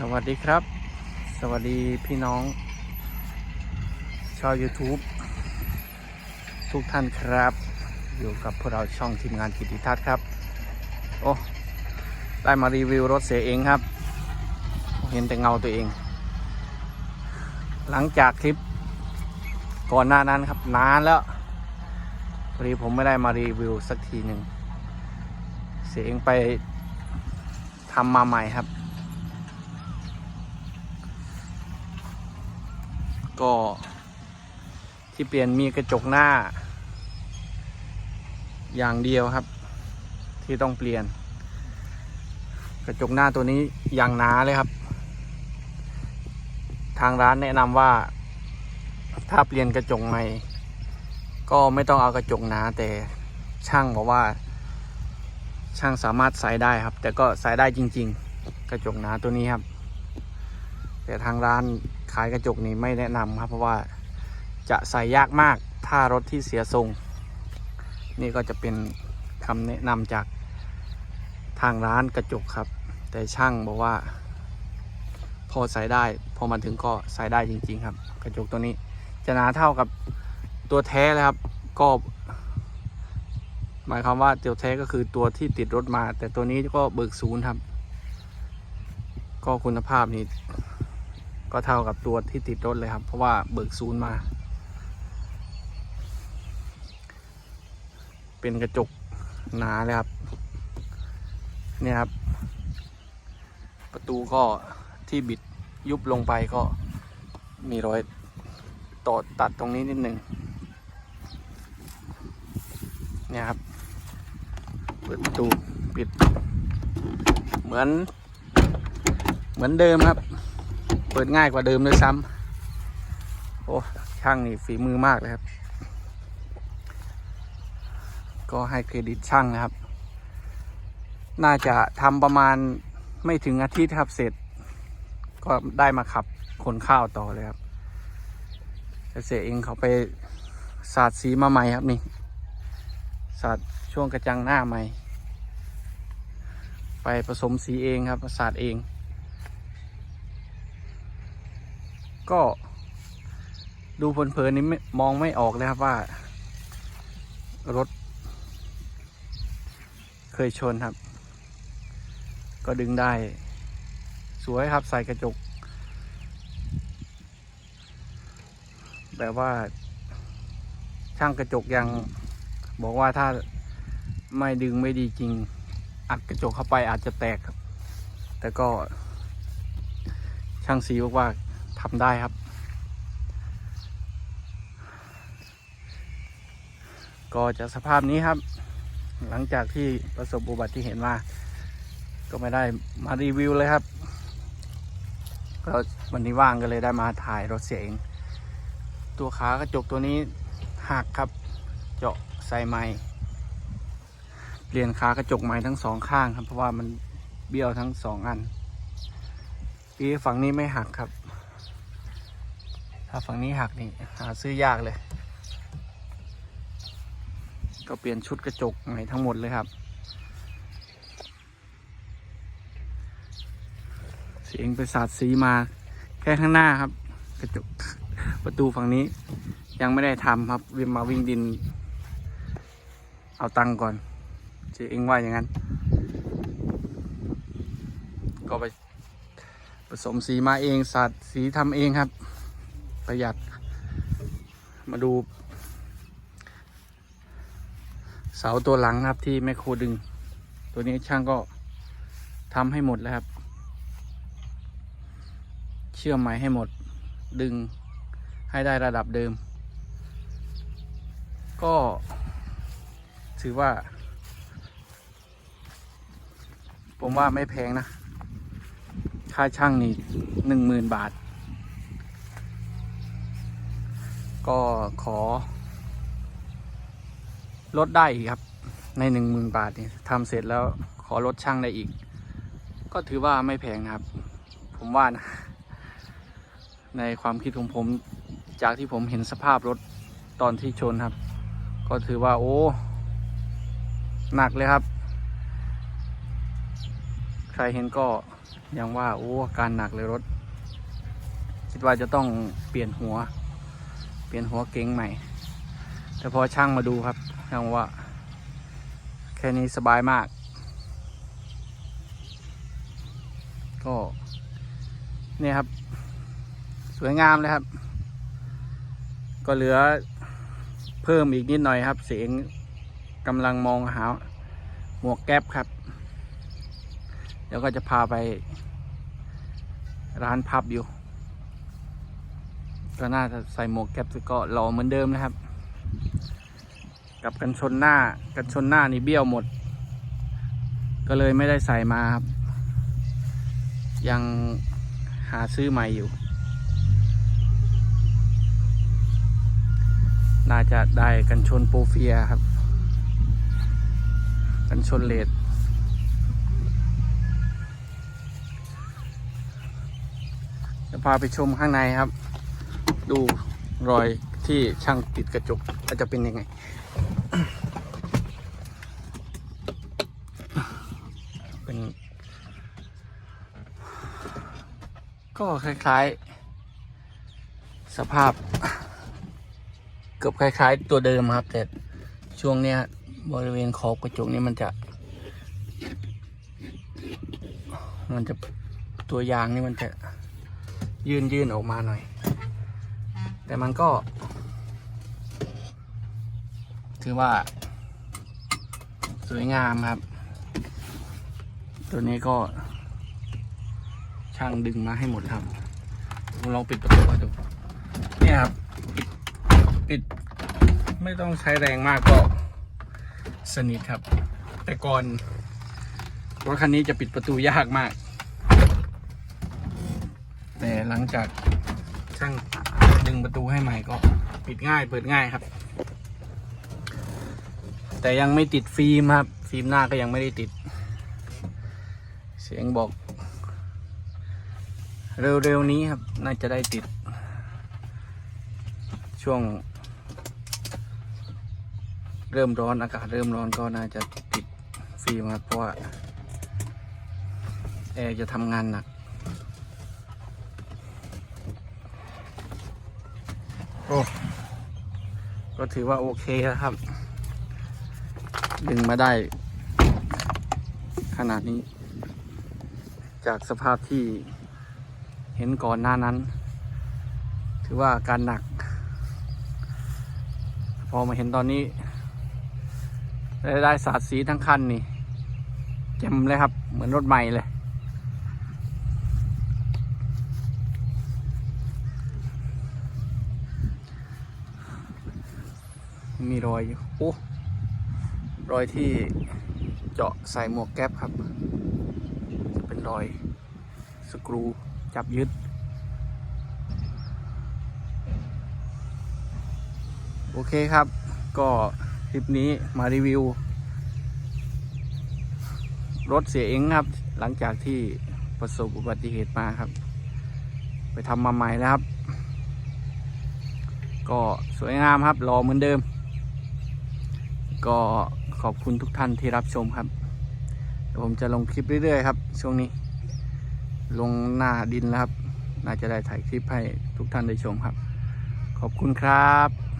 สวัสดีครับ สวัสดีพี่น้อง ชาว YouTube ทุกท่านครับ อยู่กับพวกเราช่องทีมงานกิติทัศน์ครับ โอ้ ได้มารีวิวรถเสียเองครับ เห็นแต่เงาตัวเอง หลังจากคลิปก่อนหน้านั้นครับ นานแล้วพอดีผมไม่ได้มารีวิวสักทีหนึ่งเสียเองไปทำมาใหม่ครับ ก็ที่เปลี่ยนมีกระจกหน้า อย่างเดียวครับ ที่ต้องเปลี่ยน กระจกหน้าตัวนี้อย่างหนาเลยครับ ทางร้านแนะนำว่า ถ้าเปลี่ยนกระจกใหม่ ก็ไม่ต้องเอากระจกหนาแต่ช่างบอกว่า ช่างสามารถใส่ได้ครับ แต่ก็ใส่ได้จริง ๆ กระจกหนาตัวนี้ครับ แต่ทางร้าน ขายกระจกนี้ไม่แนะนำครับ เพราะว่าจะใส่ยากมากถ้ารถที่เสียทรง นี่ก็จะเป็นคำแนะนำจากทางร้านกระจกครับ แต่ช่างบอกว่า พอใส่ได้ พอมาถึงก็ใส่ได้จริง ๆ ครับ กระจกตัวนี้จะหนาเท่ากับตัวแท้เลยครับ ก็หมายความว่าตัวแท้ก็คือตัวที่ติดรถมา แต่ตัวนี้ก็เบิกศูนย์ครับ ก็คุณภาพนี่ ก็เท่ากับตัวที่ติดรถเลยครับ เพราะว่าเบิกศูนย์มา เป็นกระจกหนาเลยครับ เนี่ยครับ ประตูก็ที่บิดยุบลงไปก็มีรอยต่อตัดตรงนี้นิดหนึ่งเนี่ยครับ เปิดประตูปิด เหมือน เหมือนเดิมครับ เปิดง่ายกว่าเดิมด้วยซ้ำโอ้ช่างนี่ฝีมือมากเลยครับ ก็ให้เครดิตช่างนะครับ น่าจะทำประมาณไม่ถึงอาทิตย์ครับเสร็จ ก็ได้มาขับขนข้าวต่อเลยครับแต่เสียเองเขาไปสาดสีมาใหม่ครับนี่สาดช่วงกระจังหน้าใหม่ ไปผสมสีเองครับสาดเอง ก็ดูเพลินๆนี้ไม่มองไม่ออกเลยครับว่า รถ เคยชนครับ ก็ดึงได้ สวยครับใส่กระจก แบบว่า ช่างกระจกยังบอกว่าถ้าไม่ดึงไม่ดีจริง อัดกระจกเข้าไปอาจจะแตกครับ แต่ก็ช่างสีบอกว่า ทำได้ครับ ก็จะสภาพนี้ครับ หลังจากที่ประสบอุบัติเหตุมา ก็ไม่ได้มารีวิวเลยครับก็วันนี้ว่างก็เลยได้มาถ่ายรถเสียเอง ตัวขากระจกตัวนี้หักครับ เจาะใส่ไม้เปลี่ยนขากระจกใหม่ทั้งสองข้างครับ เพราะว่ามันเบี้ยวทั้งสองอันปีฝั่งนี้ไม่หักครับ ถ้าฝั่งนี้หักนี่หาซื้อยากเลย ก็เปลี่ยนชุดกระจกใหม่ทั้งหมดเลยครับ เสียงไปสาดสีมา แค่ข้างหน้าครับ กระจกประตูฝั่งนี้ยังไม่ได้ทำครับวิ่งมาวิ่งดิน เอาตังก่อนเจ๊เองว่าอย่างนั้น ก็ไปผสมสีมาเองสาดสีทำเองครับ ประหยัด มาดู เสาตัวหลังครับที่แม่โครดึง ตัวนี้ช่างก็ทำให้หมดแล้วครับ เชื่อมใหม่ให้หมดดึงให้ได้ระดับเดิม ก็ถือว่า ผมว่าไม่แพงนะ ค่าช่างนี่หนึ่งหมื่นบาท ก็ขอ ลดได้อีกครับ ในหนึ่งหมื่นบาทนี่ทำเสร็จแล้วขอลดช่างได้อีก ก็ถือว่าไม่แพงนะครับ ผมว่านะ ในความคิดของผมจากที่ผมเห็นสภาพรถตอนที่ชนครับ ก็ถือว่าโอ้ หนักเลยครับ ใครเห็นก็ยังว่าโอ้การหนักเลยรถ คิดว่าจะต้องเปลี่ยนหัว ลี่ยนหัวเก๋งใหม่ แต่พอช่างมาดูครับช่างบอกว่า แค่นี้สบายมาก ก็เนี่ยครับ สวยงามเลยครับ ก็เหลือเพิ่มอีกนิดหน่อยครับ เสียงกำลังมองหาหมวกแก๊ปครับ เดี๋ยวก็จะพาไปร้านพับอยู่ ก็น่าจะใส่หมวกแก๊ปก็หล่อเหมือนเดิมนะครับ กับกันชนหน้ากันชนหน้านี่เบี้ยวหมด ก็เลยไม่ได้ใส่มาครับ ยังหาซื้อใหม่อยู่ น่าจะได้กันชนโปรเฟียครับ กันชนเลดจะพาไปชมข้างในครับ ดูรอยที่ช่างติดกระจกว่าจะเป็นยังไง เป็น ก็คล้ายๆ สภาพ เกือบคล้าย ๆ ตัวเดิมครับ แต่ช่วงเนี้ยบริเวณขอบกระจกนี้มันจะ มันจะตัวยางนี่มันจะยื่นยื่นออกมาหน่อย แต่มันก็ ถือว่า สวยงามครับ ตัวนี้ก็ ช่างดึงมาให้หมดครับผมลองปิดประตูดูเนี่ยครับปิดปดไม่ต้องใช้แรงมากก็สนิทครับ แต่ก่อนรถคันนี้จะปิดประตูยากมาก แต่หลังจากช่าง ประตูให้ใหม่ก็ปิดง่ายเปิดง่ายครับ แต่ยังไม่ติดฟิล์มครับ ฟิล์มหน้าก็ยังไม่ได้ติด เสียงบอก เร็วๆนี้ครับ น่าจะได้ติด ช่วง เริ่มร้อนอากาศเริ่มร้อนก็น่าจะติดฟิล์มครับเพราะว่าแอร์จะทำงานหนัก โอ้ก็ถือว่าโอเคแล้วครับ ดึงมาได้ ขนาดนี้ จากสภาพที่เห็นก่อนหน้านั้น ถือว่าการหนัก พอมาเห็นตอนนี้ ได้ได้สาดสีทั้งคันนี่แจ่มเลยครับ เหมือนรถใหม่เลย มีรอยโอ้รอยที่เจาะใส่หมวกแก๊ปครับ จะเป็นรอยสกรูจับยึด โอเคครับ ก็คลิปนี้มารีวิว รถเสียเองครับ หลังจากที่ประสบอุบัติเหตุมาครับ ไปทำมาใหม่แล้วครับ ก็สวยงามครับรอเหมือนเดิม ก็ขอบคุณทุกท่านที่รับชมครับเดี๋ยวผมจะลงคลิปเรื่อยๆครับ ช่วงนี้ ลงหน้าดินแล้วครับ น่าจะได้ถ่ายคลิปให้ทุกท่านได้ชมครับ ขอบคุณครับ